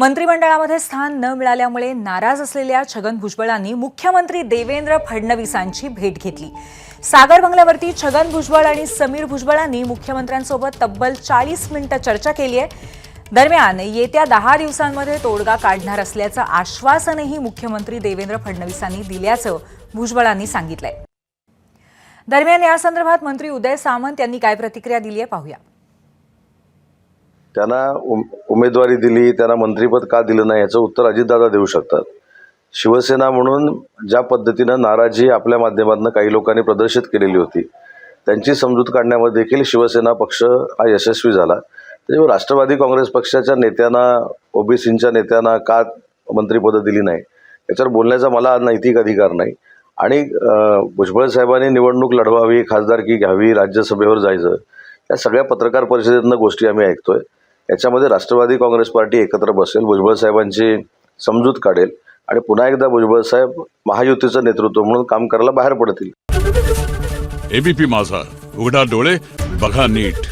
मंत्रिमंडळामध्ये स्थान न मिळाल्यामुळे नाराज असलेल्या छगन भुजबळांनी मुख्यमंत्री देवेंद्र फडणवीसांची भेट घेतली. सागर बंगल्यावरती छगन भुजबळ आणि समीर भुजबळांनी मुख्यमंत्र्यांसोबत तब्बल चाळीस मिनिटं चर्चा केली आहे. दरम्यान येत्या दहा दिवसांमध्ये तोडगा काढणार असल्याचं आश्वासनही मुख्यमंत्री देवेंद्र फडणवीसांनी दिल्याचं भुजबळांनी सांगितलंय. दरम्यान या संदर्भात मंत्री उदय सामंत यांनी काय प्रतिक्रिया दिली आहे पाहूया. त्यांना उम उमेदवारी दिली त्यांना मंत्रिपद का दिलं नाही याचं उत्तर अजितदादा देऊ शकतात. शिवसेना म्हणून ज्या पद्धतीनं नाराजी आपल्या माध्यमातून काही लोकांनी प्रदर्शित केलेली होती त्यांची समजूत काढण्यामध्ये देखील शिवसेना पक्ष हा यशस्वी झाला. त्याच्यामुळे राष्ट्रवादी काँग्रेस पक्षाच्या नेत्यांना ओबीसींच्या नेत्यांना का मंत्रिपदं दिली नाही याच्यावर बोलण्याचा मला नैतिक अधिकार नाही. आणि भुजबळ साहेबांनी निवडणूक लढवावी खासदारकी घ्यावी राज्यसभेवर जायचं या सगळ्या पत्रकार परिषदेतनं गोष्टी आम्ही ऐकतोय. याच्यामध्ये राष्ट्रवादी काँग्रेस पार्टी एकत्र बसेल भुजबळ साहेबांची समजूत काढेल आणि पुन्हा एकदा भुजबळ साहेब महायुतीचं नेतृत्व म्हणून काम करायला बाहेर पडतील. एबीपी माझा उघडा डोळे बघा नीट.